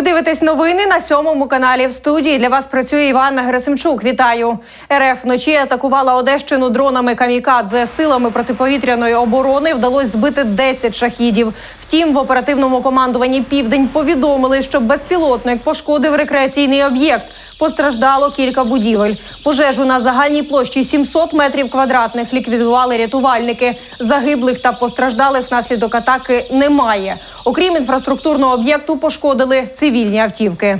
Ви дивитесь новини на сьомому каналі в студії. Для вас працює Іванна Герасимчук. Вітаю. РФ вночі атакувала Одещину дронами камікадзе. Силами протиповітряної оборони вдалося збити 10 шахідів. Втім, в оперативному командуванні Південь повідомили, що безпілотник пошкодив рекреаційний об'єкт. Постраждало кілька будівель. Пожежу на загальній площі 700 метрів квадратних ліквідували рятувальники. Загиблих та постраждалих внаслідок атаки немає. Окрім інфраструктурного об'єкту, пошкодили цивільні автівки.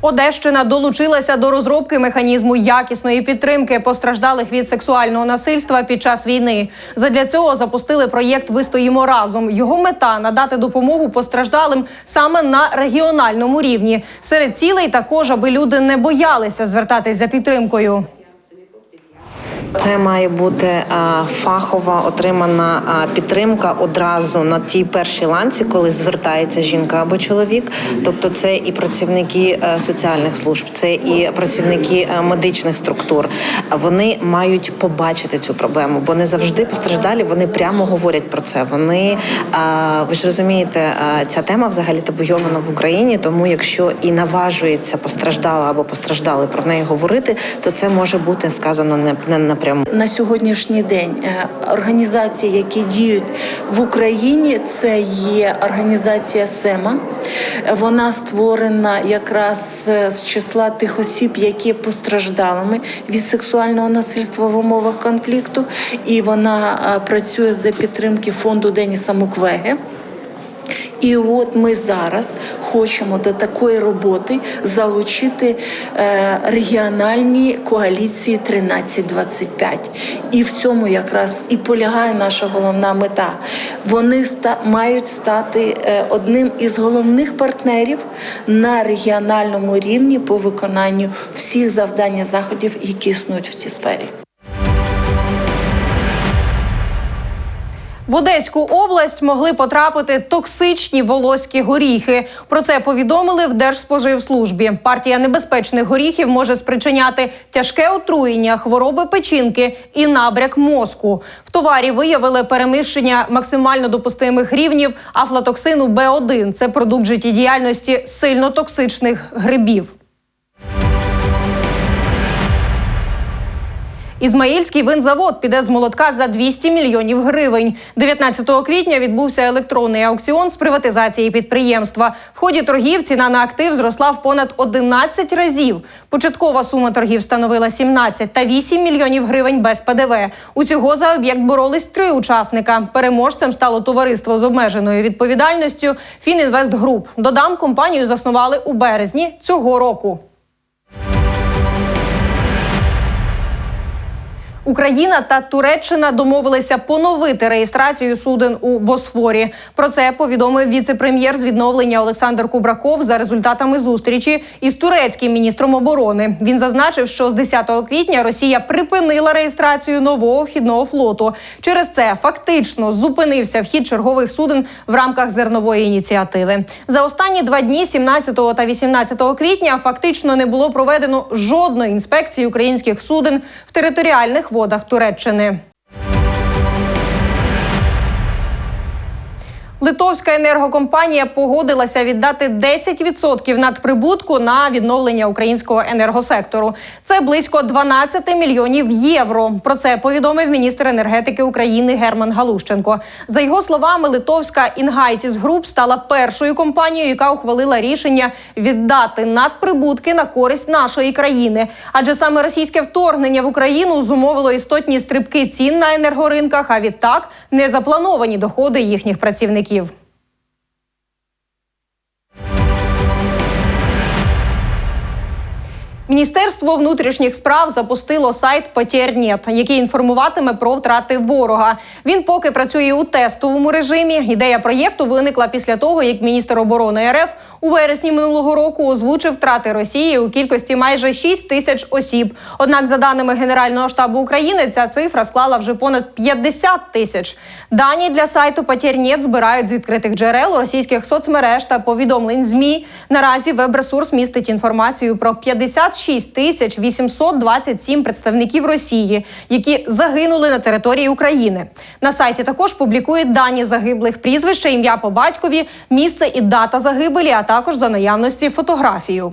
Одещина долучилася до розробки механізму якісної підтримки постраждалих від сексуального насильства під час війни. Задля цього запустили проєкт Вистоїмо разом. Його мета надати допомогу постраждалим саме на регіональному рівні. Серед цілей також, аби люди не боялися звертатись за підтримкою. Це має бути фахова отримана підтримка одразу на тій першій ланці, коли звертається жінка або чоловік. Тобто, це і працівники е, соціальних служб, це і працівники е, медичних структур. Вони мають побачити цю проблему, бо не завжди постраждалі вони прямо говорять про це. Вони ви ж розумієте, ця тема взагалі табуйована в Україні. Тому, якщо і наважується постраждала або постраждали про неї говорити, то це може бути сказано не, не напряму. На сьогоднішній день е, організації, які діють в Україні, це є організація СЕМА. Вона створена якраз е, з числа тих осіб, які постраждалими від сексуального насильства в умовах конфлікту, і вона е, працює за підтримки фонду Деніса Муквеге. І от ми зараз хочемо до такої роботи залучити е, регіональні коаліції 1325. І в цьому якраз і полягає наша головна мета. Вони мають стати е, одним із головних партнерів на регіональному рівні по виконанню всіх завдань і заходів, які існують в цій сфері. В Одеську область могли потрапити токсичні волоські горіхи. Про це повідомили в Держспоживслужбі. Партія небезпечних горіхів може спричиняти тяжке отруєння, хвороби печінки і набряк мозку. В товарі виявили переміщення максимально допустимих рівнів афлатоксину Б1. Це продукт життєдіяльності сильно токсичних грибів. Ізмаїльський винзавод піде з молотка за 200 мільйонів гривень. 19 квітня відбувся електронний аукціон з приватизації підприємства. В ході торгів ціна на актив зросла в понад 11 разів. Початкова сума торгів становила 17 та 8 мільйонів гривень без ПДВ. Усього за об'єкт боролись три учасника. Переможцем стало товариство з обмеженою відповідальністю Фінінвест Груп. Додам, компанію заснували у березні цього року. Україна та Туреччина домовилися поновити реєстрацію суден у Босфорі. Про це повідомив віце-прем'єр з відновлення Олександр Кубраков за результатами зустрічі із турецьким міністром оборони. Він зазначив, що з 10 квітня Росія припинила реєстрацію нового вхідного флоту. Через це фактично зупинився вхід чергових суден в рамках зернової ініціативи. За останні два дні, 17 та 18 квітня, фактично не було проведено жодної інспекції українських суден в територіальних водах Туреччини. Литовська енергокомпанія погодилася віддати 10% надприбутку на відновлення українського енергосектору. Це близько 12 мільйонів євро. Про це повідомив міністр енергетики України Герман Галущенко. За його словами, литовська Інгайтіс Груп стала першою компанією, яка ухвалила рішення віддати надприбутки на користь нашої країни. Адже саме російське вторгнення в Україну зумовило істотні стрибки цін на енергоринках. А відтак незаплановані доходи їхніх працівників. Київ. Міністерство внутрішніх справ запустило сайт «Потернєт», який інформуватиме про втрати ворога. Він поки працює у тестовому режимі. Ідея проєкту виникла після того, як міністр оборони РФ у вересні минулого року озвучив втрати Росії у кількості майже 6 тисяч осіб. Однак, за даними Генерального штабу України, ця цифра склала вже понад 50 тисяч. Дані для сайту «Потернєт» збирають з відкритих джерел російських соцмереж та повідомлень ЗМІ. Наразі веб-ресурс містить інформацію про 56 56 тисяч 827 представників Росії, які загинули на території України. На сайті також публікують дані загиблих прізвища, ім'я по батькові, місце і дата загибелі, а також за наявності фотографію.